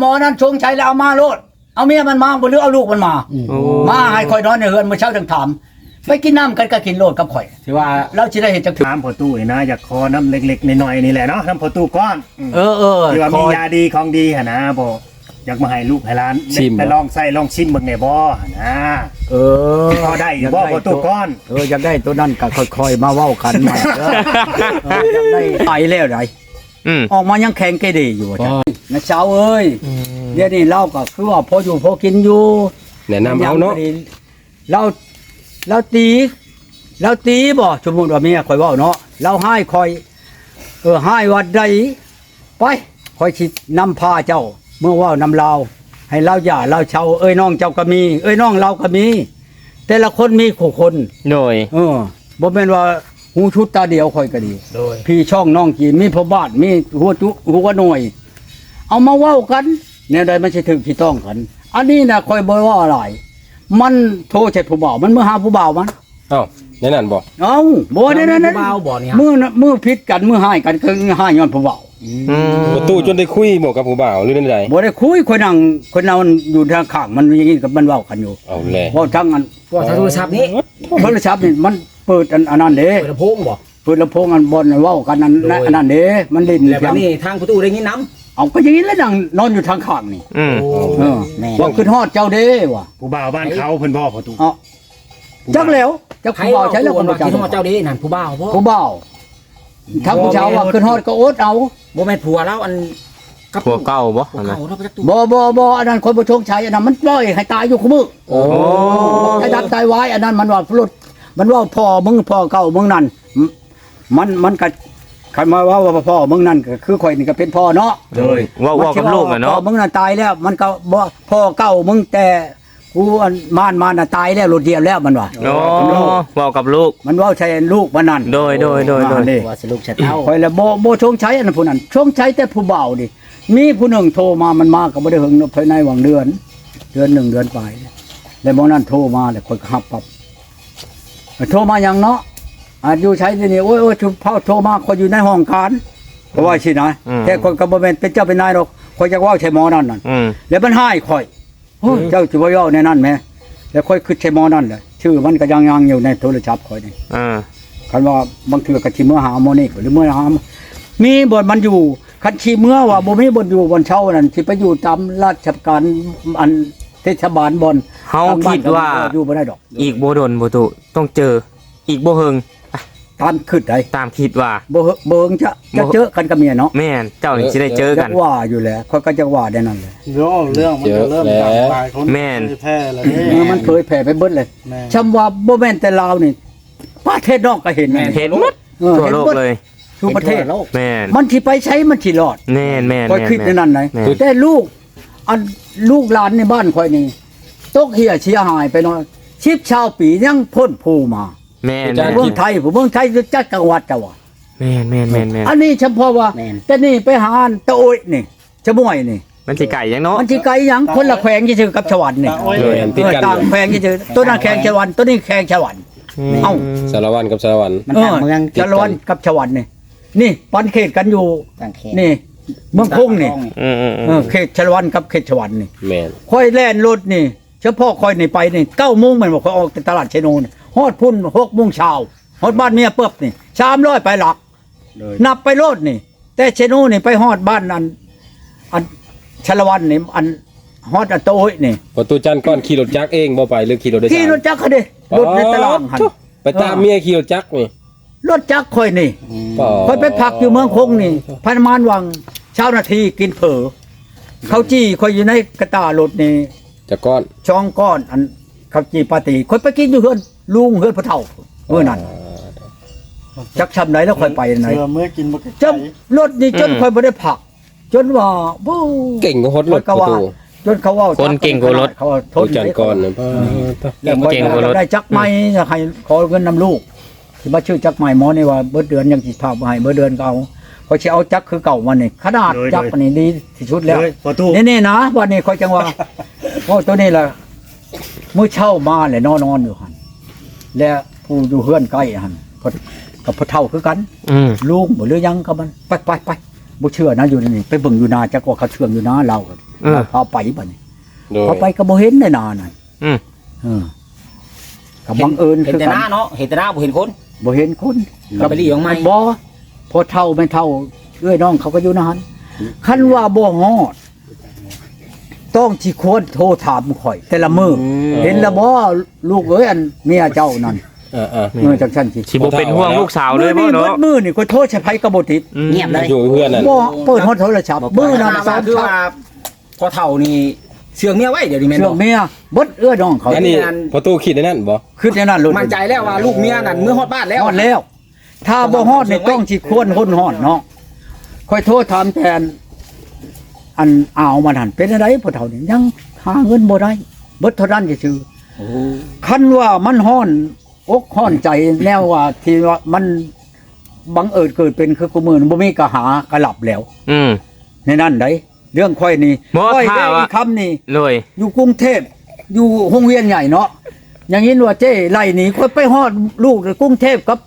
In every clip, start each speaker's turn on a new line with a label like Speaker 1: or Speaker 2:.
Speaker 1: หมอนั้นชงชัยแล้วเอามาโลด เอาเมียมันมาบ่หรือเอาลูกมันมา
Speaker 2: โอ้
Speaker 1: มาให้คอยนอนในเฮือนมื้อเช้าจังถามไปกินน้ำกันก็กินโลดกับข่อย
Speaker 3: ที่ว่า
Speaker 1: เราสิได้เห็นจัง
Speaker 3: ถามพอตู้นี่นะอยากขอน้ำเล็กๆน้อยๆนี่แหละเนาะน้ำพอตู้ก้อนอืม
Speaker 1: เออเออ
Speaker 3: ที่ว่า
Speaker 1: ค
Speaker 3: มี
Speaker 1: อย
Speaker 3: ยาดีของดีหั่นนะบ่อยากมาให้ลูกให้หลาน
Speaker 2: ชิมบ่
Speaker 3: ไปลองใส่ลองชิมเบิ่งแหน่บ่หั่นนะ
Speaker 1: เออ
Speaker 3: พอได้อยู่บ่พอตู้ก้อน
Speaker 1: เอออยากได้ตัวนั้นก็ค่อยๆมาเว้ากันใหม่เด้อเอออยากได้ไปแล้วได
Speaker 2: อืม
Speaker 1: ออกมายังแข็งเกดีอยู่ว่าจ้ะนะเช้าเอ้ยเดี๋ยวนี้เราก็คือว่าพออยู่พอกินอยู่
Speaker 2: แนะนำเอาเนาะ
Speaker 1: เราเราตีเราตีบ่สมมุติว่าเมียคอยเว้าเนาะเราให้คอย เออให้วัดใดไปคอยสินำพาเจ้า เมื่อเว่านำเราให้เราอย่าเราเชาเอ้ยน้องเจ้าก็มี เอ้ยน้องเราก็มี แต่ละคนมีคู่คน
Speaker 2: โดย
Speaker 1: เออบ่แม่นว่า หูชุดตาเดียวคอยก็ดี
Speaker 3: โดย
Speaker 1: พี่ช่องน้องกีมีพ่อบ้านมีหัวจุหัวหน่วย เอามาเว้ากันแนวใดมันสิถึงที่ต้องกัน อันนี้นะคอยบ่ว่าอะไร มันโทรใช่ผู้บ่าวมันมือหาผู้บ่าวมัน
Speaker 2: เอ้าแน่นั่นบ่
Speaker 1: เอ้าบ่ได้นั่น
Speaker 4: ผู้บ่าวบ่เนี่ย
Speaker 1: มือน่ะมือพิษกันมือหายกันคือหายย้อนผู้บ่าว
Speaker 2: อืมประตูจนได้คุยบ่กับผู้บ่าวหรือนั่นใด
Speaker 1: บ่ได้คุยคนนั่งคนเราอยู่ทางข้างมันอย่างนี้กับมันเว้ากันอยู่
Speaker 2: เอาแหละ
Speaker 1: เว้าทางอัน
Speaker 4: ว่าทางโทรศัพท์นี้
Speaker 1: โทรศัพท์นี่มัน เปิดอันอันนั้นเด้
Speaker 4: เปิดลำโพงบ่
Speaker 1: เปิดลำโพงอันบนเว้ากันอันนั้น
Speaker 4: โดย
Speaker 1: อันนั้นเด้มันเล่น
Speaker 4: แล้วบัดนี้ทางประตูได้ยินน้ำ
Speaker 1: เอาก็อย่างนี้แล้วนั่งนอนอยู่ทางข้างนี่
Speaker 2: อืม
Speaker 1: เออ
Speaker 4: แม่
Speaker 1: ว่าขึ้นฮอดเจ้าเด้ว่ะ
Speaker 3: ผู้บ่าวบ้านเขาเพิ่นบ่พอตู้
Speaker 1: เอาจักแล้วจัก
Speaker 4: ใคร
Speaker 1: ผู้บ่าว
Speaker 4: ว่า
Speaker 1: ใช้แล้วคน
Speaker 4: ว่า
Speaker 1: เจ้า
Speaker 4: ที่ฮอดเจ้าเด้นั่นผู้บ่าวบ่
Speaker 1: ผู้บ่าวทางผู้ชาวว่าขึ้นฮอดก็อดเอา
Speaker 4: บ่แม่นผัวแล้วอันกับ
Speaker 2: ผัวเก่าบ่
Speaker 4: ผัว
Speaker 2: อันน่ะ
Speaker 4: เก่าเนาะประจักษ์ตู้
Speaker 1: บ่บ่บ่อันนั้นคนบ่ชงชัยอันนั้นมันปล่อยให้ตายอยู่คุมือ
Speaker 2: โอ้
Speaker 1: ให้ดับตายไว้อันนั้นมันว่าพลุด มันว่าพ่อมึงพ่อเก่ามึงนั่นมันมันก็คันมาว่าว่าพ่อมึงนั่นก็คือข่อยนี่ก็เป็นพ่อเนาะ
Speaker 2: โดยว่าว่ากับลูกน่ะ
Speaker 1: พ่อ
Speaker 2: เนาะ
Speaker 1: มึงน่ะตายแล้ว มันก็บ่พ่อเก่ามึงแต่กูอันมานมาน่ะตายแล้วรถเดียวแล้วมันว่า
Speaker 2: โอ้เว้ากับลูก
Speaker 1: มันเว่าใช่ลูกมันนั่น
Speaker 2: โดยโดยโดยโดย
Speaker 1: อ่านี่
Speaker 4: ว่าสรุปชะเต้า
Speaker 1: คอยแล้วโบโบชงใช้อันนั้นผู้นั้นชงใช้แต่ผู้เบาดิมีผู้หนึ่งโทรมามันมาก็บ่ได้หึงภายในหวังเดือน เดือนหนึ่งเดือนไปแล้วโมนั้นโทรมาแล้วคอยก็หับปับ โทรมาอย่างเนาะอาจอยู่ใช้ที่นี่โอ้ยโอ้ยชุบเผาโทรมาคอยอยู่ในห้องการเพราะว่าสินะ
Speaker 2: อืม
Speaker 1: แต่คนก็บ่แม่นเป็นเจ้าเป็นนายหรอกคอยจะว่าใช่หมอนั่นน่ะ
Speaker 2: อืม
Speaker 1: แล้วมันให้คอยโอ้ยเจ้าสิบ่ย่อในนั้นแหมแล้วคอยคือใช่หมอนั่นเลยชื่อมันก็ยังยังอยู่ในโทรศัพท์คอยนี่
Speaker 2: อ่า
Speaker 1: คันว่าบางเทื่อก็สิเมื่อหาโมอนี่หรือเมื่อหามีบ่อนมันอยู่คันชีเมื่อว่าบ่มีบ่อนอยู่บ่อนเช่านั่นสิไปอยู่ตามราชการอัน เทศบาลบ่อน
Speaker 2: เฮา
Speaker 1: ตมบ้น
Speaker 2: คิดว่า
Speaker 1: อยู่บ่ได้ดอก
Speaker 2: อีกบ่ดนบ่ตุต้องเจออีกบ่เฮิง
Speaker 1: ตามขึ้นได้
Speaker 2: ตามคิดว่า
Speaker 1: บ่เฮเบิงจะจะ
Speaker 2: บ่
Speaker 1: เจอกันกับเมียเนาะ
Speaker 2: แม่นเจ้านี่สิได้เจอกัน
Speaker 1: จัว่าอยู่แล้วค่อยก็จะว่าได้นั่นแหละ
Speaker 5: โย่เรื่องมันจะเริ่มจากปลายคน
Speaker 2: แม่น
Speaker 5: แพร่แล้ว
Speaker 1: เอ
Speaker 5: นี่
Speaker 1: อมันเผยแผ่ไปเบิดเลย
Speaker 5: แม่
Speaker 1: ชำว่าบ่แม่นแต่ลาวนี่ประเทศนอกก็เห็น
Speaker 2: เห็นหมด
Speaker 1: ออ
Speaker 2: ทั่วโลก
Speaker 1: ห็นบิด
Speaker 2: เลย
Speaker 1: ทุกประเทศ
Speaker 4: โลก
Speaker 2: แม่น
Speaker 1: มันสิไปใช้มันสิรอด
Speaker 2: แม่นแม่น
Speaker 1: คอย
Speaker 2: แม่น
Speaker 1: คิดใน
Speaker 2: แม่น
Speaker 1: นั้นไหน
Speaker 2: แม่น
Speaker 1: แต่ลูกอัน ลูกหลานในบ้านคอยนี่ตกเหียเสียหายไปหน่อยชิบชาวปียังพ้นภูมา
Speaker 2: แม่น
Speaker 6: อาจารย์
Speaker 1: เมืองไทยผมเมืองไทยจะจัดจังหวัดจังหวัด
Speaker 2: แม่นแม่นแม่นแม่น
Speaker 1: อันนี้เฉพาะว่า
Speaker 4: แม่น
Speaker 1: แต่นี่ไปหาอันตะโอยนี่ชะมวยนี่
Speaker 2: มันสิไก่ยังเนาะ
Speaker 1: มันสิไกลหยังคนละแขวงที่ชื่อกับชวันนี่
Speaker 5: ตาอ้อย
Speaker 6: เลยอันติดกัน
Speaker 1: ต่างแขวงที่ชื่อตัวนั้นแขวงชวันตัวนี้แขวงชวัน เอ้า
Speaker 6: สารวัตรกับสารวัตร
Speaker 4: มันต่างเมือง
Speaker 1: ชะลวนกับชวันนี่นี่ปันเขตกันอยู่
Speaker 4: ต่างเขต
Speaker 1: นี่ เมืองคงนี่
Speaker 2: อืมอืมอืม
Speaker 1: เออเขตชะลวนกับเขตชวันนี่
Speaker 6: แม่น
Speaker 1: ค่อยแล่นรถนี่ เฉพาะค่อยนี่ไปนี่เก้าโมงมันบอกค่อยออกจากตลาดเชโนนฮอดพุ่นหกโมงเช้าฮอดบ้านเมียเปิบนี่สามร้อยไปหลักนับไปโลดนี่ แต่เชโนนี่ไปฮอดบ้านอัน อันชลวันนี่อันฮอดอันโตยนี่
Speaker 6: ประตูจันทร์ก้อนขี่รถจักรเองบ่ไปหรือขี่รถโดยสาร
Speaker 1: ที่รถจักรเขาเด้รถในตลาดหัน
Speaker 6: ไปตามเมียขี่รถจักรนี่
Speaker 1: รถจักรค่อยนี่
Speaker 6: ป่อ
Speaker 1: ค่อยไปพักอยู่เมืองคงนี่พันมานวังเช้านาทีกินเผลอเขาจี้ค่อยอยู่ในกระตารถนี่
Speaker 6: จักรก้อน
Speaker 1: ช่องก้อน อันข้าวจีปาตีคนไปกินอยู่เฮือนลุงเฮือนพระเท่าเมื่อนั้นจักชำไหนแล้วค่อยไปไหน
Speaker 5: เชื่อเมื่อกินบะไก่
Speaker 1: จนรถนี่จนค่อยไม่ได้ผัก จนว่าบู้
Speaker 6: เก่งก็ฮดรถ
Speaker 1: ก็
Speaker 6: ประ
Speaker 1: ว่า
Speaker 6: ตู
Speaker 1: จนเขาว่า
Speaker 2: คนเก่งกว่ารถ
Speaker 1: เขาว่าท
Speaker 6: ประ
Speaker 1: น
Speaker 6: ตูจันทร์ก้อนน่ะป่า
Speaker 1: แล้วค่อย
Speaker 2: เก่งกว่ารถ
Speaker 1: ได้จักไม้ให้ขอเงินนำลูก ที่มาชื่อจักไม้หมอนี่ว่าเบิดเดือนยังสิพามาให้เบิดเดือนก็เอาเขาสิเอาจักคือเก่ามานี่ขนาดจักอันนี้ดีที่สุดแล้ว
Speaker 3: เลยพอตู้
Speaker 1: นี่นี่นะวันนี้คอยจังว่าเพราะตัวนี้แหละเมื่อเช่ามาเลยนอนนอนอยู่หันแล้วผู้อยู่เฮือนใกล้หันพอกับพอเท่าคือกัน
Speaker 2: อืม
Speaker 1: ลุงบ่หรือยังกับมันไปไปไปบ่เชื่อนะอยู่นี่ไปเบิ่งอยู่นาจักว่าเขาเชื่องอยู่นาเรากัน
Speaker 2: เออ
Speaker 1: พาไปบัดนี้
Speaker 6: โดย
Speaker 1: พอไปก็บ่เห็นในนานั่น
Speaker 2: อืม
Speaker 1: เออก็บังเอิญ
Speaker 4: เห็น
Speaker 1: คือ
Speaker 4: แต่
Speaker 1: กั
Speaker 4: หน้านเนาะเห็นแต่หน้าบ่เห็นคน
Speaker 1: บ่เห็นคน
Speaker 4: ก็ไปรีของใหม่
Speaker 1: บ่พอเท่าไม่เท่าเอ้ยน้องเขาก็อยู่นานคันว่าบ่ฮอดต้องสิควรโทรถามข่อย แต่ละมื้ออเห็นแล้วบ่ลูกเอ้ยอันเมียเจ้านั่น
Speaker 6: อ่าอ่า
Speaker 1: เออจังซั่นสิ
Speaker 2: สิบ่เป็นห่วงลูกสาวเลยบ่
Speaker 1: มื้อนี้
Speaker 2: เนาะ
Speaker 1: เบิดมื้อนี่ก็โทรใช้ไผก็บ่ติด
Speaker 2: อืม
Speaker 4: เงียบเลย
Speaker 6: อยู่เพื่อนนั่น
Speaker 1: บ่เปิดฮอดโทรศัพท์มื้อนั้น
Speaker 4: สา
Speaker 1: สามม
Speaker 4: คือ
Speaker 1: เท่า
Speaker 4: ว่าพอเท่านี่ เชื่องเมียไว้เดี๋ยวนี้แม่น
Speaker 1: เชื่อ
Speaker 4: บ่
Speaker 1: เมียเบิดเอื้อน้องเขา
Speaker 6: อันนี้ประตูคิดในนั่นบ่
Speaker 1: ขึ้นในนั้นเลย
Speaker 4: มั่นใจแล้วว่าลูกเมียนั่นเมื่อฮอดบ้านแล้ว
Speaker 1: ฮอดแล้ว ถ้าบ่ฮอดนี่ต้องสิควรคนฮอดเนาะค่อยโทษถามแทน อันอ่าวมันหันเป็นอะไรพอเท่านี้ยังหาเงินบ่ได้เบิดเท่านั้นซื่อๆคันว่ามันฮ้อนอกฮ้อนใจแนวว่าที่ว่ามันบังเอิญเกิดเป็นคือกูมือนี่บ่มีก็หากระหลับแล้ว
Speaker 2: อืม
Speaker 1: ในนั้นได้ เรื่องค่อยนี่
Speaker 2: บ่
Speaker 1: ค่อย
Speaker 2: ถ้า
Speaker 1: ได้
Speaker 2: ว่า
Speaker 1: อีกคำนี่
Speaker 2: เลย
Speaker 1: อยู่กรุงเทพอยู่ห้องเวียนใหญ่เนาะอย่างนี้ว่าเจ้ไล่หนีคนไปฮอดลูกในกรุงเทพกับ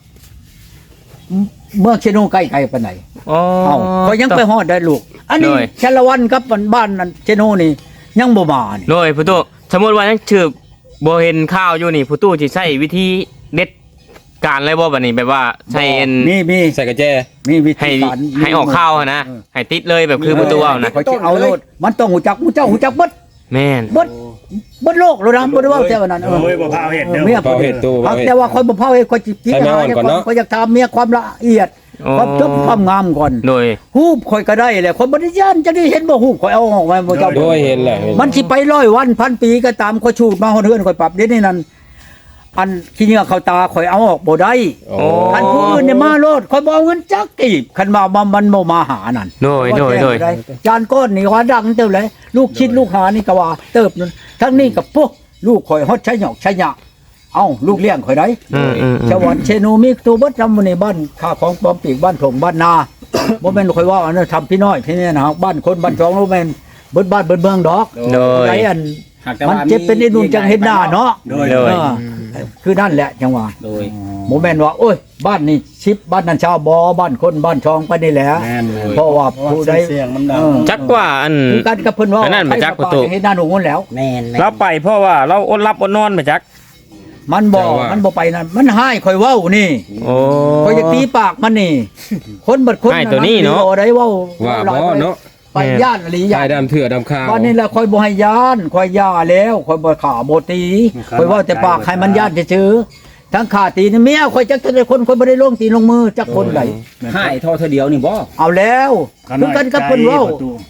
Speaker 1: เมืองเชโนใกล้ๆปานไหน
Speaker 2: อ๋อ
Speaker 1: เอ้าก็ยังไปฮอดได้ลูก อันนี้
Speaker 2: โดย
Speaker 1: ชาละวันกับบ้านนั้นเชโนนี่ ยังบ่มานี่
Speaker 2: เลยผู้ตู้สมมุติว่ายังถือบ่เห็นข้าวอยู่นี่ผู้ตู้สิใช้วิธีเด็ด การอะไรบ่บัดนี้แบบว่าใช้เอ็น
Speaker 1: มีมี
Speaker 6: ใส่กระแจ
Speaker 1: มีวิธี
Speaker 2: ให้
Speaker 1: การ
Speaker 2: ให้ออกข้าวอะนะให้ติดเลยแบบคือประตูเอานะ
Speaker 1: ข้อยสิเอาโลดมันต้องหูจักหูเจ้าหูจักเบิด
Speaker 2: แม่น
Speaker 1: เบิดเบิดโลกเลยนะบ่ได้เว่าแต่ว่านั้นเออ
Speaker 3: โอ้ยบ่พาเอาเห็ดเด้อ
Speaker 1: เมีย
Speaker 6: เผาเห็ดตู้
Speaker 1: ครั
Speaker 6: เผา
Speaker 1: บ
Speaker 6: เห็ด
Speaker 1: แต่ว่าคนบ่เผาเฮ็ดคนจิต
Speaker 6: ให้แม่อ่อนก่อนเนาะ
Speaker 1: คนอยากถามเมียความละเอียด
Speaker 2: อ๋อ
Speaker 1: ความจบความงามก่อน
Speaker 2: โดย
Speaker 1: ฮูบข่อยก็ได้แหละคนบ่ได้ย่านจังได้เห็นบ่ฮูบข่อยเอาออกมาบ่เจ้า
Speaker 6: โดยเห็นแหละเห็น
Speaker 1: มันสิไปร้อยวันพันปีก็ตามข่อยชูดมาฮอดเฮือนข่อยปรับเดี๋ยวนี้นั่น อันขี้เหงื่อเข้าตาข่อยเอาออกบ่ได้
Speaker 6: โอ้
Speaker 1: คันผู้อื่นเนี่ยมาโลดข่อยบ่เอาเงินจักกีบคันมามามันบ่มาหานั่น
Speaker 2: โดยโดยโดย
Speaker 1: ว่าแต่ได้จานก้อนนี่ว่าดังเติบเลย ลูกชิดลูกหานี่ก็ว่าเติบนั่นทั้งนี้กับพวกลูกข่อยฮอดใช้หยอกใช้หยะเอ้าลูกเลี้ยงข่อยได้
Speaker 2: อืมอืมอืม
Speaker 1: ชาววันเชนูมีตัวเบัดจำในบ้านข้าของปลอมปีกบ้านถงบ้านนา บ่แม่นข่อยว่าอันนั้นทำพี่น้อยพี่นี่นะบ้านคนบ้านช่องโรแม่นเบิดบ้านเบิดเมืองดอก
Speaker 2: โดย
Speaker 1: ไรอัน
Speaker 4: หากแต่
Speaker 1: มัน
Speaker 4: ว่า
Speaker 1: เจ็บเป็นไอ้นุ่นจังเห็นหน้าเนาะ
Speaker 3: โดย
Speaker 2: โดย
Speaker 1: เออคือนั่นแหละจังหวะ
Speaker 4: โดย
Speaker 1: โมแม่นว่าโอ้ย บ้านนี่ชิปบ้านนั้นชาวบอบ้านคนบ้านช่องไปนี่แหละ
Speaker 3: แม่นเลย
Speaker 1: เพราะว่า
Speaker 5: เพราะว่า
Speaker 1: ผู้ใด
Speaker 5: เสียงมันดัง
Speaker 1: เออ
Speaker 2: จักว่าอัน
Speaker 1: คือกันกับเพิ่นว่า
Speaker 2: อันนั้นมาจักประตู
Speaker 1: เห็นหน้าหนูนั่นแล้ว
Speaker 4: แม่น
Speaker 2: เราไปเพราะว่าเราอดรับอดนอนมาจัก
Speaker 1: มันบ่มันบ่ไปนั่นมันให้ข่อยเว้านี่
Speaker 2: โอ้
Speaker 1: ข่อยจะตีปากมันนี่ คนบัดคน
Speaker 2: ให้ตัวนี้เนาะ
Speaker 1: บ่ได้เว้า
Speaker 6: ว่า
Speaker 1: หลย
Speaker 6: บ่
Speaker 1: ไป
Speaker 6: เนาะ
Speaker 1: ไปย่านอหลี
Speaker 6: ยา
Speaker 1: ย่ายน
Speaker 6: ดำเถื่อดำขาว
Speaker 1: วันนี้แหละข่อยบ่ให้ย่านข่อยย่าแล้วข่อยบ่ขาบ่ตีข่อยเว้าแต่ปากให้มันย่านซื่อๆทั้งขาตีนี่เมียข่อยจักแต่คนข่อยบ่ได้ลงตีนลงมือจักคนใด
Speaker 4: ให้เท่าเธอเดียวนี่บ่
Speaker 1: เอาแล้วคือกันกับเพิ่นเว้า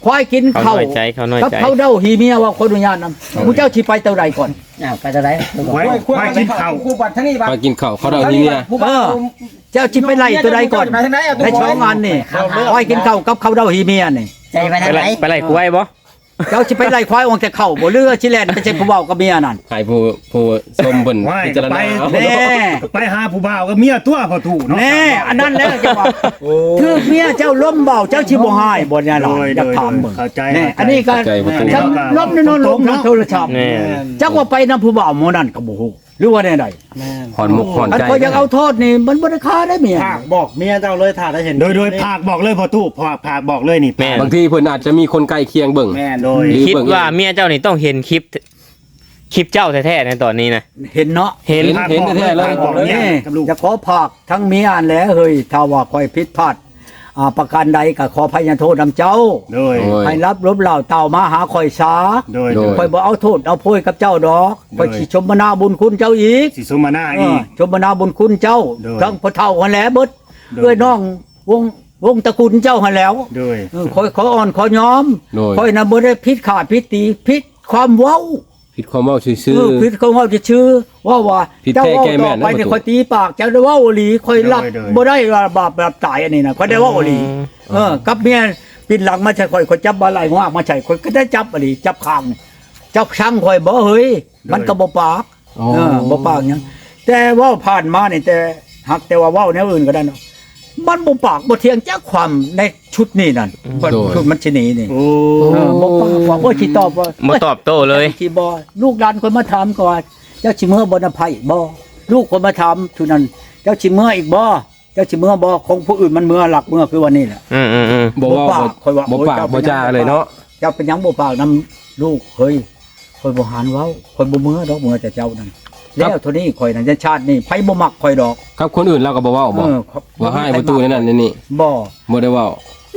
Speaker 1: ควายกิน
Speaker 2: เขา
Speaker 1: ข้าว
Speaker 2: น้อยใจเขาน้อย
Speaker 1: กับ
Speaker 2: ใจ
Speaker 1: เขาเด้าหีเมียว่าคนอนุญาตนำผู้เจ้าสิไปเท่าใดก่อน
Speaker 4: อ้าวไปจะได้
Speaker 3: ไว้ไว้กินข้าว
Speaker 4: คู่บัดทั้งนี้บัด
Speaker 6: มากินข้าวเขาเราที่เนี่ย
Speaker 4: ผู้บ่าว
Speaker 1: เจ้าสิไปไล่ตัวใดก่อน
Speaker 4: ไปทางไหนเอาตัว
Speaker 1: ให้ช่องงานนี่ควายกินข้าวกับเขาเด้าหีเมียนี่
Speaker 4: ใจไป
Speaker 2: ไป
Speaker 4: ทางไห
Speaker 2: ไล่
Speaker 4: น
Speaker 2: ไปไล่กล้วยบ่
Speaker 1: เจ้าสิไปไล่ควายออกแต่เข้าบ่เรือสิแล่นไปใช่ผู้เว้ากับเมียนั่น
Speaker 6: ให้ผู้ผู้ชมเพิ่น
Speaker 3: ไว้
Speaker 6: พิจารณาเอา
Speaker 1: แน่
Speaker 3: ไปหาผู้บ่าวก็เมียตัวพอถูกเนาะ
Speaker 1: แน่อันนั้นแหละจังว่าคือเมียเจ้าล้มเบาเจ้าสิบ่ให้บ่เนี่ยล่ะ
Speaker 3: โดย
Speaker 1: อยากถาม
Speaker 3: โดย
Speaker 1: เบิ่ง
Speaker 3: เข้าใจ
Speaker 1: แน่
Speaker 3: เข้าใจ
Speaker 1: อันนี้ก็
Speaker 6: ใจประตู
Speaker 1: ทั้งล้มนอนลงนะโทรศัพท์
Speaker 2: แน่
Speaker 1: จักว่าไปนำผู้บ่าวหมู่นั้นก็บ่ฮู้ หรือว่าแนวใด
Speaker 5: แม่น
Speaker 6: หอนมุกหอน
Speaker 1: อัน
Speaker 6: ใจ
Speaker 1: ก็อยากเอาโทษนี่มันบ่ได้ค่าได้เมีย
Speaker 5: ภาคบอกเมียเจ้าเลยถ้าได้เห็น
Speaker 3: โดยโดยภาคบอกเลยพอตู้ภาคภาคบอกเลยนี่
Speaker 2: แม่น
Speaker 6: บางทีเพิ่นอาจจะมีคนใกล้เคียงเบิ่ง
Speaker 4: แม่น
Speaker 3: โดย
Speaker 6: หรือ
Speaker 2: คิด
Speaker 6: เบิ่ง
Speaker 2: ว่าเมียเจ้านี่ต้องเห็นคลิป คลิปเจ้าแท้ๆในตอนนี้นะ
Speaker 1: เห็นเนาะ
Speaker 2: เห็น
Speaker 6: เห็นแท้ๆเลย
Speaker 3: บอกเลย
Speaker 1: นี่
Speaker 3: กับลูก
Speaker 1: จะขอภาคทั้งเมียอันแหล้วเฮ้ยถ้าว่าคอยผิดพลาด อ่าประการใดก็ขอพยัญโทษนำเจ้า
Speaker 3: โดย
Speaker 6: โอ้ย
Speaker 1: ให้รับรบเหล่าเต่ามาหาคอยช้า
Speaker 3: โดย
Speaker 6: โด
Speaker 3: โด
Speaker 6: ย
Speaker 3: ย
Speaker 1: คอยบ่เอาโทษเอาโพยกับเจ้าดอก
Speaker 3: โดย
Speaker 1: คอยสิชมนาบุญคุณเจ้าอีก
Speaker 3: สิสมนา
Speaker 1: เอ
Speaker 3: อี
Speaker 1: อก ชมนาบุญคุณเจ้า
Speaker 3: โดย
Speaker 1: ทั้งพ่อเฒ่าหันแหล้วเบิด
Speaker 3: โดย
Speaker 1: เอ้ยน้องวงวงตระกูลเจ้าหันแหล้ว
Speaker 3: โดย
Speaker 1: เออคอยขออ่อนขอยอม
Speaker 6: โดย
Speaker 1: คอยน่ะบ่ได้ผิดขาดผิดตีผิดความเว้า
Speaker 6: ผิดความเว้าซื่อ
Speaker 1: เออผิดของเขาจะชื่อว่าว่า
Speaker 6: ผิด
Speaker 1: เจ้า
Speaker 6: แท้
Speaker 1: ว่า
Speaker 6: แก้แม่
Speaker 1: ต่อน
Speaker 6: นะ
Speaker 1: ไปเนี่ย
Speaker 6: ประตู
Speaker 1: คอยตีปากเจ้าได้ว่าโอหลีคอยรับ
Speaker 3: โดยโดย
Speaker 1: บ่ได้ว่าบาปแบบตายอันนี้นะคอยได้ว่าโอหลีเออกับเมียปิดหลังมาใช่คอยคอยจับบ่ไหลงอกมาใช่คอยก็ได้จับอหลีจับคางนี่จับช่างคอยบ่เฮ้ยมันก็บ่ปาก
Speaker 6: อ๋อ
Speaker 1: เออบ่ปากหยังแต่เว่าผ่านมานี่แต่หักแต่ว่าเว้าแนวอื่นก็ได้เนาะ มันบ่ปากบ่เทียงจักความในชุดนี้นั่นชุดมันสิหนีนี่
Speaker 3: โอ้
Speaker 1: เออบ่ปากว่าบ่สิตอบว่า
Speaker 2: มาตอบโต้เลย
Speaker 1: ที่บอลูกหลานคนมาถามก่อนเจ้าชิเมื่อบนอภัยบอลูกคนมาถามทุนั้นเจ้าชิเมื่ออีกบอเจ้าชิเมื่อบอของผู้อื่นมันเมื่อหลักเมื่อคือวันนี้แหละ
Speaker 2: อืมอืมอืม
Speaker 6: บ่เว่า
Speaker 1: บ่ปากค่อยว่า
Speaker 6: บ่ปาก
Speaker 1: โอ้ยเจ้า
Speaker 6: บ่จาเลยเนาะ
Speaker 1: เจ้าเป็นหยังบ่ปากนํลูกเฮ้ยคอยบ่หานเว้าคอยบ่เมื่อดอกเมื่อแต่เจ้านั่น แล้วเท่านี้ข่อยนั่นจะชาตินี่ไผบ่มักข่อยดอก
Speaker 6: ครับคนอื่นเราก็บ่เว้าบ่
Speaker 1: เออ
Speaker 6: ว่าให้ประตูนั่นนั่นนี่
Speaker 1: บ่
Speaker 6: บ่ได้เว้า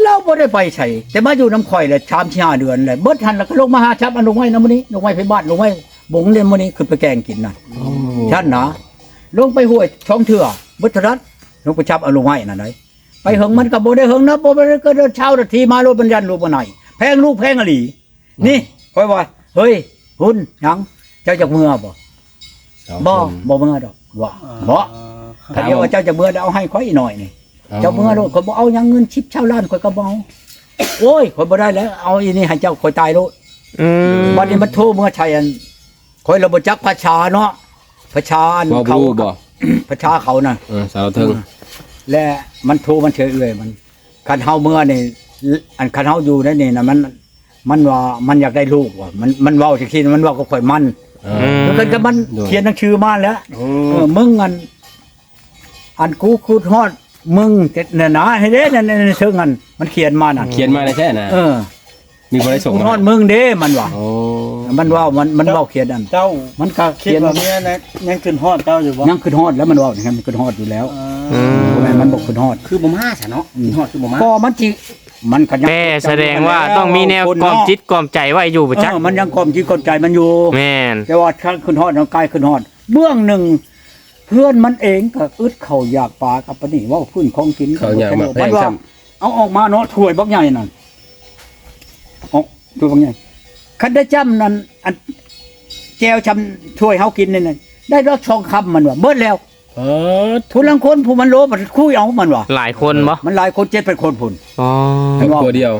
Speaker 1: เราบ่ได้ไปใส่แต่มาอยู่น้ำข่อยแหละชามชาเดือนเลยเบิดหันแล้วก็ลงมาหาชับอันลงไว้นำมื้อนี้ลงไว้ไปบ้านลงไว้บงเล่นมื้อนี้คือไปแกงกินน่ะท่านนะลงไปห้วยช่องเถื่อบุตรรัตน์ลงไปชับเอาลงไว้นั่นไดไปเหิงมันก็บ่ได้เหิงนะบ่ได้ก็เดินเช้านาทีมารถบรรยันรูปบ่ไหนแพงลูกแพงอหลีนี่ค่อยว่าเฮ้ยหุ่นหยังเจ้าจักเมื่อบ่ บ่บ่เมื่อดอกว่าบ่ถ้าเดี๋ยวว่าเจ้าจักเมื่อเอาให้ค่อยอีกหน่อยนี่ เจ้าเมื่อโลดข่อยบ่เอาหยังเงินชิปเช่าล้านข่อยก็บ่เอาโอ้ยข่อยบ่ได้แล้ว เอาอีนี่ให้เจ้าข่อยตายโลด
Speaker 2: อืม
Speaker 1: วันนี้มันโทรเมื่อชัยอันข่อยระบ่จักภาษาเนาะภาษาอัน
Speaker 6: เว้าบ่
Speaker 1: เขา
Speaker 6: รู้บ่
Speaker 1: ภาษาเขาน่ะ
Speaker 6: เออสาวเทิง
Speaker 1: และมันโทรมันเฉยเอื่อยมันคันเฮาเมื่อนี่อันคันเฮาอยู่ได้นี่น่ะมัน มันว่ามันอยากได้ลูกว่ะมันมันเว้าจังซี่มันเว้ากับข่อยมัน
Speaker 6: เอ
Speaker 2: อื
Speaker 6: อ
Speaker 2: ม
Speaker 1: คือกันกับมัน
Speaker 6: โดย
Speaker 1: เขียนหนังสือมาแล้ว
Speaker 3: โอ้
Speaker 1: เออมึงอัน อันกูคูดฮอด มึงเจ็ดเนี่ยนะให้เด้นั่นๆๆเชิงอันมันเขียนมาน่ะ
Speaker 6: เขียนมาได้แท้นะ
Speaker 1: เออ
Speaker 6: มีบ่ได้ส่ง
Speaker 1: กู
Speaker 6: มา
Speaker 1: ฮอดมึงเด้มันว่า
Speaker 6: โอ้
Speaker 1: มันว่ามันมันเว้าเขียนอัน
Speaker 5: เจ้า
Speaker 1: มันก็
Speaker 5: คิด
Speaker 1: เขียน
Speaker 5: ว่าเมียนะยังขึ้นฮอดเจ้าอยู่บ่
Speaker 1: ยังขึ้นฮอดแล้วมันว้าอย่างนั้นมันขึ้นฮอดอยู่แล้ว
Speaker 2: อืม
Speaker 1: บ่แม่นมันบ่ขึ้นฮอด
Speaker 4: คือบ่มาซะเนาะฮอดคือบ่มา
Speaker 1: ก็มันจิ มันก็ยัง
Speaker 2: แต่แสดงว่าต้องมีแนวกล่อมจิตกล่อมใจไว้อยู่ประจัก
Speaker 1: เออมันยังกล่อมจิตกล่อมใจมันอยู่
Speaker 2: แม่น
Speaker 1: แต่ว่าขั้นขึ้นฮอดเอากายขึ้นฮอด เบื้องหนึ่งเพื่อนมันเองก็อึดเข้าอยากปลากับปะนี่เว่าพื้นของกิน
Speaker 6: เขาอยากมาแพ
Speaker 1: มั
Speaker 6: ง
Speaker 1: นว่า
Speaker 6: ซ้ำ
Speaker 1: เอาออกมาเนาะถ้วยบักใหญ่นั่นออกถ้วยบักใหญ่คันได้จำนั่นอันแจวชำถ้วยเฮากินนี่น่ะได้รสชองคำมันว่าเบิดแล้ว
Speaker 6: เออ
Speaker 1: ทุลังคนผู้มันโลมันคุยเอามันว่า
Speaker 2: หลายคนบ่
Speaker 1: มันหลายคนเจ็ดเป็นคนพุ่น
Speaker 2: อ๋อ
Speaker 6: ครอบครัวเดียว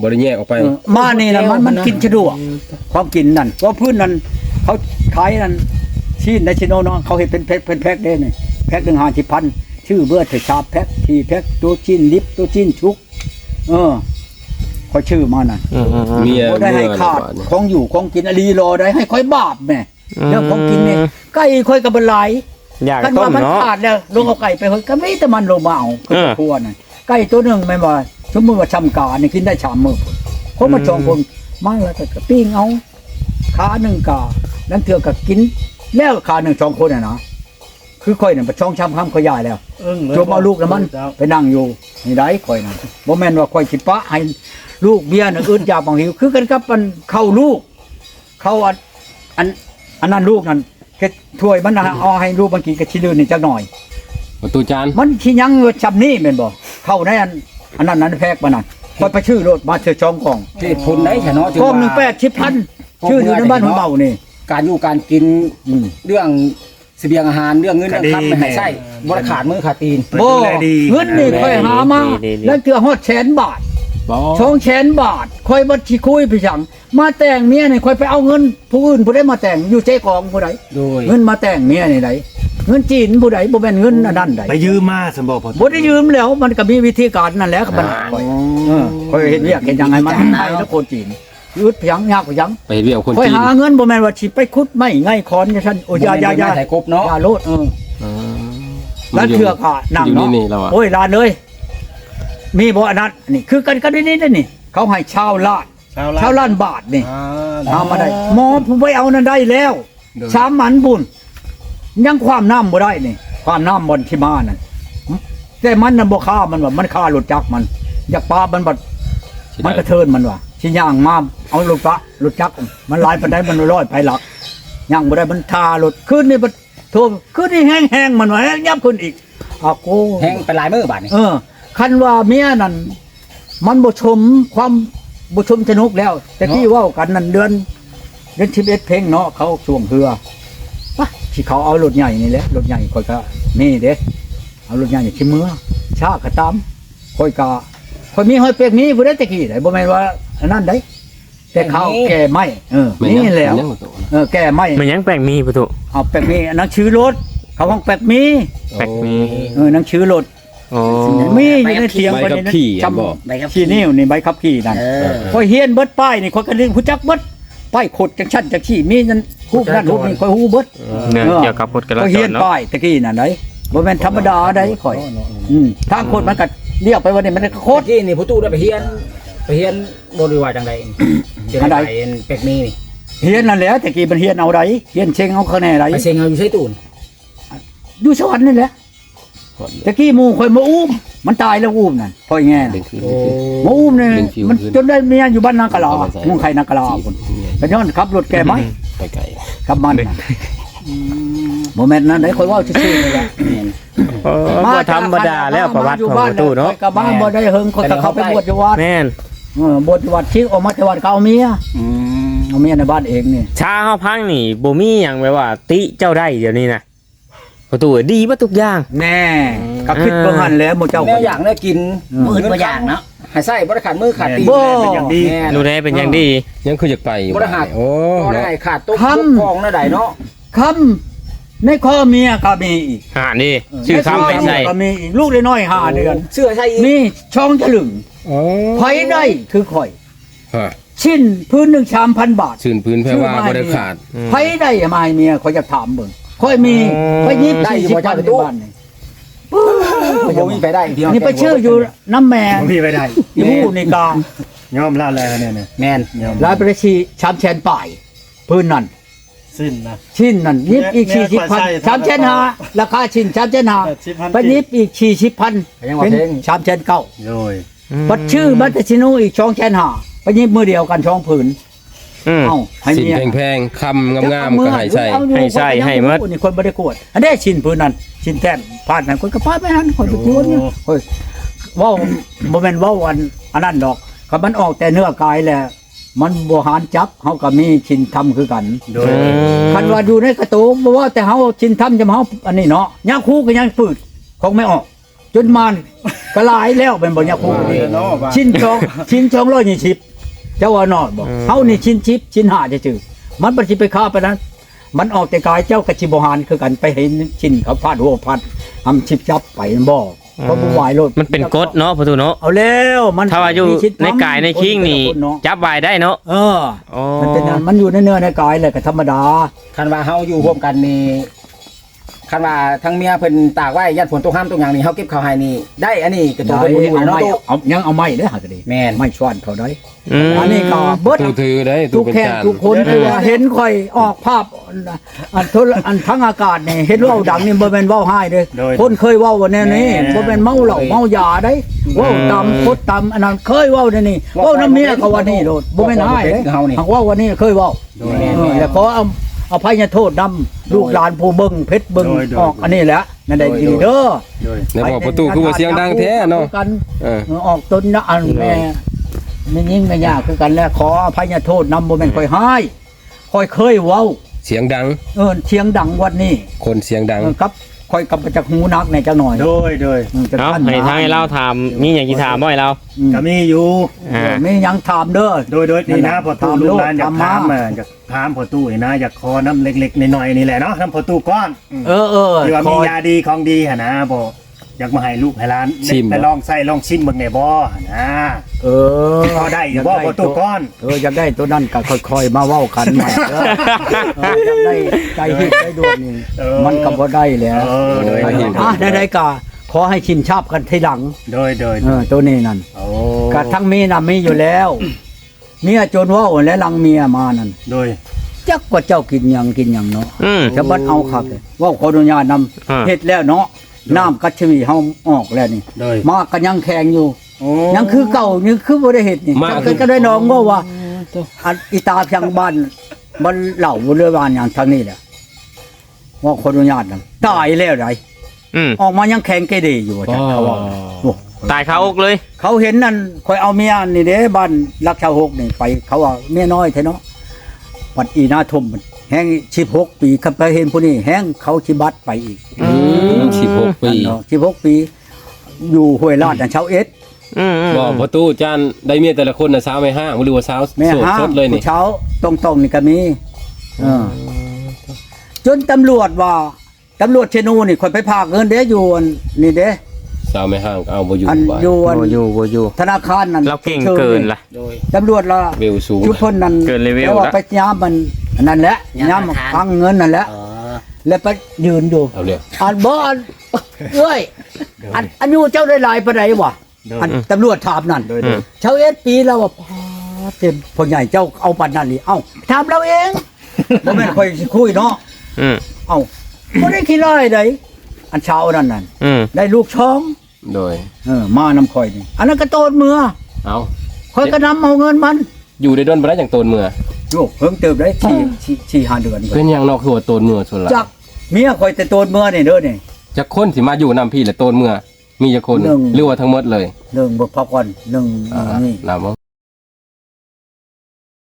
Speaker 6: บ่ได้แยกออกไป
Speaker 1: เออมานี่นะมันมันกินสะดวกความกินนั่นเพราะพื้นนั่นเขาขายนั่นชิ้นในชิโนเนาะเขาเห็นเป็นแพ็คเป็นแพ็คเด้นี่แพ็คหนึ่งห้าสิบพันชื่อเบอร์เถชาแพ็คทีแพ็คตัวชิ้นลิฟตัวชิ้นชุก เออเขาชื่อมานั่น
Speaker 2: อืมอืมอืม
Speaker 6: เมีย
Speaker 1: บ่ได้ให้
Speaker 6: เมื่อ
Speaker 1: ขาด
Speaker 6: บาดนี้
Speaker 1: ของอยู่ของกินอลีรอได้ให้ค่อยบาปแม่
Speaker 2: อืม
Speaker 1: เรื่องของกินเนี่ยไก่ค่อยกับบหลาย
Speaker 2: อยาก
Speaker 1: กัน
Speaker 2: ต้
Speaker 1: ว่ามมัน
Speaker 2: เนาะ
Speaker 1: ขาดแล้วลงเอาไก่ไปเฮ้ยก็ไม่แต่มันลงมาเอาคือ
Speaker 2: เออ
Speaker 1: ครัวน่ะไก่ตัวหนึ่งไม่นว่าสมมติว่าชำกาเนี่ยกินได้ชามมือพุ่นคนมาจองคนมาแล้วก็ปิ้งเอาขาหนึ่งกานั่นเถื่อก็กิน แล้วขาหนึ่งสองคนน่ะนะคือค่อยเนี่ยไปช่องช้ำข้ามขอยายแล้ว
Speaker 5: อึ้งเลย
Speaker 1: จมเอาลูกแล้วมัน
Speaker 5: เจ้า
Speaker 1: ไปนั่งอยู่นี่ได้ค่อยน่ะบ่แม่นว่าค่อยสิปะให้ลูกเบี้ยน่ะอึดอยากบางหิวคือกันกับมันเข้าลูก เข้าอันอันอันนั้นลูกนั่น แค่ถ้วยมันน่ะเอาให้ลูกมันกินกระชิลืนนี่จักหน่อย
Speaker 6: ประตูจาน
Speaker 1: มันที่ยังอยู่จำนี่แม่นบ่เข้าในอันอันนั้นนั้นแพกมานั่นคอยไปชื่อรถมาเธอจองกล่อง
Speaker 4: เหตุผลได้ซะเนาะจึ
Speaker 1: กล่อง
Speaker 4: ว่า
Speaker 1: หนึ่งแปดชิบพันชื่ออยู่ในบ้านหัวเบานี่
Speaker 4: การอยู่การกิน
Speaker 1: อืม
Speaker 4: เรื่องเสบียงอาหารเรื่องเงินเรื่องคำไม่ให้ใช้บ่ได้ขาดมือขาดตีน
Speaker 1: บ่เงินนี่ค่อยหามาแล้วเกือฮอดแสนบาท
Speaker 6: บ่
Speaker 1: สองแสนบาทค่อยบัดสิคุยพี่จังมาแต่งเมียนี่ค่อยไปเอาเงิน ผู้อื่นผู้ใดมาแต่งอยู่ใจกองผู้ใด
Speaker 4: โดย
Speaker 1: เงินมาแต่งเมียนี่ไดเงินจีนผู้ใดบ่แม่นเงินอันนั้นใด
Speaker 3: ไปยืมมาสมบอกพอ
Speaker 1: บ่ได้ยืมแล้วมันก็มีวิธีการนั่นแหละครับมันค่อยเออค่อยเห็นเรียกเห็นยังไงมันไทยแล้วคนจีนยืดเพียงยากกว่ายัง
Speaker 6: ไปเฮ็ดเวียกกับคน
Speaker 1: ค่อย
Speaker 6: จีน
Speaker 1: หาเงินบ่แม่นว่าสิไปขุดไม้ไงคอนจังซั่นโอ้ยอย่าอย่าอย่า
Speaker 4: บ่แม่นไม้ไถกบเนาะ
Speaker 1: อย่าโลดเออ
Speaker 6: อ๋อ
Speaker 1: แล้วเถือกอะนั่ง
Speaker 6: อยู่
Speaker 1: เนาะ
Speaker 6: นี่ๆเราอะ
Speaker 1: โอ้ยลานเลย มีบ่อันนั้นนี่คือกันกันนี่นี่นี่ เขาให้ชาวลาด
Speaker 5: ชาวลา
Speaker 1: ชาวล้านบาทนี่
Speaker 5: อ่า
Speaker 1: เอามาได้หมอผมไปเอานั่นได้แล้วสามหมันบุญยังความน้ำบ่ได้นี่ ความน้ำบนที่มานั่นแต่มันน่ะบ่ฆ่ามันว่ามันฆ่าหลุดจักมันอยากปลามันบัด
Speaker 6: สิ
Speaker 1: มัน
Speaker 6: ได้
Speaker 1: กระเทินมันว่ะชิย่างมาเอาหลุดปะหลุดจัก มันหลายปันไดมันร้อยไปหลักย่างบ่ได้มันทาหลุดขึ้นนี่มันโทษขึ้นนี่แห้งๆมันว่าแห้งยับขึ้นอีกอาโก
Speaker 4: แห้งไปหลายมื้อบาดนี้
Speaker 1: เออ คันว่าเมียนั่นมันบ่ชมความบ่ชมสนุกแล้ว แต่ที่เว้ากันนั่นเดือนเดือน11เพลงเนาะเขาช่วงเฮือปะที่เขาเอารถใหญ่นี่แหละรถใหญ่ค่อยก็นี่เด้เอารถใหญ่ที่เมือชาก็ตามค่อยก็ค่อยมีห้อยเปียกนี้บ่ได้แตะกี้ได้บ่แม่นว่าอันนั้นได้แต่เขาแก่ไม่เออ
Speaker 6: ม่
Speaker 1: นี่
Speaker 6: ยัง
Speaker 1: แหล้ว
Speaker 6: ม่ยังบ่โตนะ
Speaker 1: เออแก่ไม่
Speaker 2: มันยังแปลกมีประตู
Speaker 1: เอาแปลกมีอันนั้นชื่อรถเขาห้องแปลกมี
Speaker 2: แปลกมี
Speaker 1: เออนั่นชื่อรถ
Speaker 2: โอ้
Speaker 1: มีอยู่ในเถียง
Speaker 6: ใบ
Speaker 1: คน
Speaker 6: ขับ
Speaker 1: นี้
Speaker 6: ขี่
Speaker 1: จ
Speaker 6: อะบอก
Speaker 4: ใบขับำ
Speaker 1: ขี่นิ้วนี่ใบขับขี่นั่น
Speaker 4: เออ
Speaker 1: คอยเฮียนเบิดป้ายนี่คอยกระดึงผู้จักเบิดป้ายขดจังชั้นจังขี่มีนั่นฮูบนั่นฮูบนี่คอยฮูบเบิด
Speaker 2: เรื่องเกี่ยวกับกฎจรา
Speaker 1: คอย
Speaker 2: จ
Speaker 1: เฮีย
Speaker 2: ร
Speaker 1: น
Speaker 2: เนาะ
Speaker 1: ป้ายตะกี้นั่นได้บ่แม่นธรรมดาได้คอยอืมทางโคตรมันก็เรียกไปว่านี่มันก็โค
Speaker 4: โค
Speaker 1: ต
Speaker 4: ต
Speaker 1: ร
Speaker 4: รที่นี่ผู้ตู้ได้ไปเฮียนไปเฮียนบ่ได้ว่าจังได๋จะ
Speaker 1: อันใด
Speaker 4: ได้ไปเป็กนี้นี่
Speaker 1: เฮียนนั่นแหละแต่กี้มันเฮียนเอาไดเฮียนเชงเอาคะแนนได
Speaker 4: ไปเซ็งเอาอยู่ใช้ตูน
Speaker 1: อยู่สวรรค์นี่แหละ แต่กี้หมู่ข่อยมาอุ้ม มันตายแล้วอุ้มนั่นพ่อยแง่
Speaker 6: ดึ
Speaker 1: น่ะ
Speaker 6: งคืน
Speaker 4: โอ้
Speaker 1: มาอุ้มเนี่ย
Speaker 6: ดึงคิว
Speaker 1: มัน
Speaker 6: ขึ้น
Speaker 1: จนได้เมียอยู่บ้านนากะลา
Speaker 6: เอามาใส่
Speaker 1: มุ่งไข่นากะลาพุ่นก็ย้อนขับรถแกไหม
Speaker 6: ไปไกล
Speaker 1: กับมันน่ะโมเมนต์นั้นได้ข่อยเว้าซื่อๆนี่แหละ
Speaker 2: เออบ่ธรรมดาแล้วประวัติของประตูเนาะ
Speaker 1: กับบ้านบ่ได้เฮิงคนก็เข้าไปบวชอยู่วัด
Speaker 2: แม่น
Speaker 1: เออบวชอยู่วัดชิกออกมาจากวัดก็เอาเมีย
Speaker 4: อืม
Speaker 1: เอาเมียในบ้านเองนี่
Speaker 2: ชาเฮาพังนี่บ่มีหยังแบบว่า ติเจ้าได้เดี๋ยวนี้นะ ประตูดีบ่ทุกอย่าง
Speaker 1: แน่ก็คิดเบิ่งหันแหล้วหมู่เจ้า
Speaker 4: แนวอย่างแนวกิน
Speaker 1: อืม
Speaker 4: มื้อบ่อย่างเนาะให้ใส่บ่ได้ขาดมือขาดตีน
Speaker 1: บ่
Speaker 3: เป็นอย่างดี
Speaker 4: แม่น
Speaker 2: ดูแลเป็นอย่างดี
Speaker 6: ยังคืออยากไปอยู่
Speaker 4: บ่ได้หัก
Speaker 6: โอ้
Speaker 4: บ่ได้
Speaker 6: เนาะ
Speaker 4: ขาดตุ๊ก
Speaker 1: ทำ
Speaker 4: ตุ๊กทองนั่นใดเนาะ
Speaker 1: คำในข้อเมียก็มีอีก
Speaker 2: หานี่ชื่อคำไปใส่
Speaker 1: ก็มีอีกลูกน้อยๆห้าเดือน
Speaker 4: เสื้อใส่อีก
Speaker 1: มีช่องฉลึง
Speaker 6: โอ้
Speaker 1: ไผได้คือข่อย
Speaker 6: ฮะ
Speaker 1: ชิ้นพื้นหนึ่งชามพันบาท
Speaker 6: ชื่นพื้นแพ่ว่าบ่ได้ขาด
Speaker 1: ไผได้มาให้เมียข่อยจะถามเบิ่ง ข่อยมีข่อยยิบสี่สิบพันในบ้านนี่
Speaker 4: บ่มีไปได้พี่น้อง
Speaker 1: นี่ไปชื่ออยู่น้ำแม่
Speaker 3: ผมพี่ไปได้
Speaker 1: อยู่ผู้ในกลาง
Speaker 3: ยอมรับแล้วเนี่ยเนี่ย
Speaker 4: แม่น
Speaker 3: ยอม
Speaker 1: รายประชีชามแชนป่ายพื้นนั่น
Speaker 5: สิ้นนะ
Speaker 1: ชิ้นนั่นยิบอีก
Speaker 5: เนี่
Speaker 1: สี่
Speaker 5: ย
Speaker 1: สิบพัน
Speaker 5: ใส่
Speaker 1: ชามแชนหาราคาชิ้นชามแชนหา
Speaker 5: 80,000
Speaker 1: ไปยิบอีกสี่สิบพัน
Speaker 4: ยังว่า
Speaker 1: เป็น
Speaker 4: เพลง
Speaker 1: ชามแชนเก้า
Speaker 3: โดย
Speaker 1: บัดชื่อบัตรชินูอีกช่องแชนหาไปยิบมือเดียวกันช่องผืน
Speaker 2: อืม
Speaker 1: เอ้าให้
Speaker 6: สิ่ง
Speaker 1: เมีย
Speaker 6: แพงๆคำงามๆก็ให้ใส่
Speaker 2: ให้ใส่ให้หมด
Speaker 1: นี่คนบ่ได้กวดอันนี้ชิ้นผืนนั้นชิ้นแต้มพาดนั้นคนก็พาดไปหันคนไปจวนนี่เฮ้ยเว้าบ่แม่นเว้าอันอันนั้นดอกก็มันออกแต่เนื้อกายแหละ มันบ่หารจับเฮาก็มีชิ้นทำคือกัน
Speaker 3: โดย
Speaker 1: คันว่าอยู่ในกระโตงบ่ว่าแต่เฮาชิ้นทำจะมาเฮาอันนี้เนาะยาคูก็ยังปืดคงไม่ออก จนมันก็หลายแล้วเป็นบ่ยาคูนี่
Speaker 5: เนาะว่า
Speaker 1: ชิ้นจองชิ้นจองร้อยยี่สิบ เจ้าว่านอดบอก
Speaker 2: อืม
Speaker 1: เฮานี่ชิ้นชิปชิ้นหาจะจือมันบ่สิไปค้าไปนั้นมันออกแต่กายเจ้ากับชิบหานคือกันไปเห็นชิ้นเขาพาดหัวพัดทำชิบจับไปมันบ่เพราะผู้วายโลด
Speaker 2: มันเป็นกฎเนาะประตูเนาะ
Speaker 1: เอาแล้วมัน
Speaker 2: ถ้าว่าอยู่
Speaker 1: มีชิด
Speaker 2: ในกายในคิงนี่
Speaker 1: คเาะ
Speaker 2: จับไว้ได้เนาะ
Speaker 1: เออ
Speaker 2: อ๋อ
Speaker 1: มันเป็นนั้นมันอยู่ในเนื้อในกายเลยก็ธรรมดา
Speaker 4: คันว่าเฮาอยู่ร่วมกันนี่ คันว่าทั้งเมียเพิ่นตากไว้ยันฝนตกห้ามตกอย่างนี้เฮาเก็บข้าวให้นี่ได้อันนี้ก็ตัว
Speaker 1: ได้
Speaker 4: เป็นบุญ
Speaker 1: เอา
Speaker 4: เนาะ
Speaker 1: ไม้
Speaker 4: ตู้
Speaker 1: เอายังเอาไม้เด้อหาก็ดี
Speaker 4: แม่น
Speaker 1: ไม้ชวนเขาได้
Speaker 2: อืม
Speaker 1: อันนี้ก็เบิด
Speaker 6: ตู้ถือได้
Speaker 1: ทุ
Speaker 6: ตู้
Speaker 1: ก
Speaker 6: เป็น
Speaker 1: แข่ง
Speaker 6: จาน
Speaker 1: ทุกคนคือว่าเห็นข่อยออกภาพอันโทรอันทั้งอากาศนี่เห็นเว่าดังนี่บ่แม่นเว้าให้เด้อ
Speaker 3: โดย
Speaker 1: คนเคยเว้าว่าแน่นี่
Speaker 3: แน่
Speaker 1: บ่แม่นเมาเหล้าเมายาได้เว้าตามพดตามอันนั้นเคยเว้าแน่นี่เว้าน้ำเมียเขาว่านี่โดดบ่แม่นให้เด้หากว่าวันนี้เคยเว้า
Speaker 3: โดย
Speaker 1: เออแล้วขอเอา อภัยโทษนำลูกหลานผู้เบิ่งเพชรเบิ่ง
Speaker 3: โดยโดย
Speaker 1: ออกอันนี้แหละนั่นได้ดีเด้อ
Speaker 3: โดย
Speaker 6: ในบอกประตูคือว่าเสียงดังแท้เนาะ
Speaker 1: กัน
Speaker 6: เออ
Speaker 1: ออกตนนะอันแม่ไม่ยิ่งไม่ยากคือกันแล้วขออภัยโทษนำบ่แม่นค่อยให้ค่อยเคยเว้า
Speaker 6: เสียงดัง
Speaker 1: เออเสียงดังวันนี้
Speaker 6: คนเสียงดัง
Speaker 1: เออครับ ค่อยกลับมาจากหูนักในจักหน่อย
Speaker 3: โดยโดย
Speaker 1: เออจะ
Speaker 2: เอา
Speaker 1: ท่าน
Speaker 2: ให้ทางให้เราถามมีอย่างที่ถามบ่ให้เรา
Speaker 1: อืม
Speaker 3: ก็มีอยู่
Speaker 2: อ่า
Speaker 1: ไม่ยังถามเด้อ
Speaker 3: โดยโดยนี่นะพอตู้
Speaker 1: ถาม
Speaker 3: ลู
Speaker 1: โล
Speaker 3: ก
Speaker 1: ก
Speaker 3: หลานอยาก
Speaker 1: ถามมา
Speaker 3: ถามมาอยากถามพอตู้นี่นะอยากขอน้ำเล็กๆน้อยๆนี่แหละเนาะน้ำพอตู้ก้อนอืม
Speaker 1: เออเออ
Speaker 3: ที่ว่า
Speaker 1: ค
Speaker 3: มี
Speaker 1: อย
Speaker 3: ยาดีของดีหะนะบ่ อยากมาให้ลูกให้หลาน
Speaker 6: ชิม
Speaker 3: ไปลองใส่ลองชิมเบิ่งในบ่หะนะ
Speaker 1: เออ
Speaker 3: พอได้อยู่บ่พอตู้ก้อน
Speaker 1: เอออยากได้ตัวนั้นก็ค่อยๆ มาเว้ากันใหม่เด้อเอออยากได้ใจฮิตใจดวงนี่
Speaker 3: เออ
Speaker 1: มันก็บ่ได้แล้ว
Speaker 3: เออโดย
Speaker 1: อะ
Speaker 3: โดย
Speaker 1: อะได้ๆก็ขอให้ชิมชอบกันทีหลัง
Speaker 3: โดยโดย
Speaker 1: เออตัวนี้นั่น
Speaker 3: โอ้
Speaker 1: ก็ทั้งมีน่ะมีอยู่แล้ว เมียจนเว่าและลังเมียมานั่น
Speaker 3: โดย
Speaker 1: จักว่าเจ้ากินหยังกินหยังเนาะ
Speaker 2: อืม
Speaker 1: จะบัดเอาคักเลยเว่าขออนุญาตนำ
Speaker 2: อ่า
Speaker 1: เฮ็ดแล้วเนาะ น้ำกัชวีเฮาออกแล้วนี่
Speaker 3: โดย
Speaker 1: มากันยังแข็งอยู่
Speaker 3: โอ้
Speaker 1: ยังคือเก่ายังคือบ่ได้เฮ็ดนี่
Speaker 6: มา
Speaker 1: จักก็ได้น้องว่าว่าอันอีตาเพียงบ้านมันเหล่าบ่เรือบ้านอย่างทางนี้แหละว่าขออนุญาตนำตายแล้วได
Speaker 2: อืม
Speaker 1: ออกมายังแข็งเกเดอยู่ว่าจักเขาว่าโอ้
Speaker 2: ตายคาอกเลย
Speaker 1: เขาเห็นนั่นคอยเอาเมียนี่เด้บ้านรักชาวหกนี่ไป เขาว่าเมียน้อยแท้เนาะปัดอีนาทมมัน แห้งชิบหกปีคันไปเห็นผู้นี้แห้งเขาชิบัดไปอีก
Speaker 6: อืม16ปี
Speaker 1: ชิบหกปี อยู่ห้วยลาดน่ะชาวเอ็ด
Speaker 2: อืมอืม
Speaker 6: บอกประตูจานได้เมียแต่ละคนน่ะสาวไม่ห้างหรือว่าสาว
Speaker 1: แม่
Speaker 6: โสด
Speaker 1: ห้า
Speaker 6: ส
Speaker 1: ง
Speaker 6: ดเลยนี่
Speaker 1: ผู้เช้าตรงๆนี่ก็มีเออจนตำรวจว่าตำรวจเชนูนี่คนไปพากเงินเด้อยู่อันนี่เด้
Speaker 6: สาวไม่ห้างก็เอาบ่อยู่
Speaker 1: อัน
Speaker 6: บ้าน
Speaker 1: อยู่อัน
Speaker 2: โบอยู่โบอยู่
Speaker 1: ธนาคารนั่น
Speaker 2: เราเก่งเกินล่ะ
Speaker 4: โดย
Speaker 1: ตำรวจละ
Speaker 6: เวลสูง
Speaker 1: ชุดเพิ่นนั่น
Speaker 2: เกินเลเวล
Speaker 1: แล้วว่า
Speaker 2: ละ
Speaker 1: ไปย้ามมัน อันนั่นแหละ
Speaker 4: ย้ำ
Speaker 1: ย้าม
Speaker 4: หลักฐาน
Speaker 1: ฟังเงินนั่นแหละ
Speaker 4: อ๋อ
Speaker 1: แล้วไปยืนอยู่
Speaker 6: เอาเลย
Speaker 1: อันบ่อันเอ้ยอันอันอยู่เจ้าได้หลายปานใดวะ
Speaker 3: โดย
Speaker 1: อันตำรวจถามนั่น
Speaker 3: โดยโดย
Speaker 1: ชาวเอสปีแล้วว่าพาเต็มพ่อใหญ่เจ้าเอาปันนั่นนี่เอ้าถามเราเองบ่แม่นค่อยสิคุยเนาะ
Speaker 2: อืม
Speaker 1: เอ้าบ่ได้ขี้ร้ายใดอันเช้านั่นนั่น
Speaker 2: อืม
Speaker 1: ได้ลูกช้อง
Speaker 6: โดย
Speaker 1: เออมานำข่อยนี่อันนั้นก็โตนเมือ
Speaker 6: เอา
Speaker 1: ข่อยก็นำเอาเงินมัน
Speaker 6: อยู่ได้ดนบ่ได้จังโตนเมื่อ
Speaker 1: โยกเพิ่งเติบได้สี่สี่สี่ห้าเดือน
Speaker 6: เป็นหยังเนอกคือว่าโตนเมื่อส่วนหลาย
Speaker 1: จักเมียข่อยแต่โตนเมือนี่เด้อนี่
Speaker 6: จักคนสิมาอยู่นํพี่และโตนเมื่อมีจักคน
Speaker 1: หนึ่ง
Speaker 6: หรือว่าทั้งหมดเลย
Speaker 1: หนึ่งบ่พักวันหนึ่ง
Speaker 6: อ่า
Speaker 1: นี่
Speaker 6: นำบ่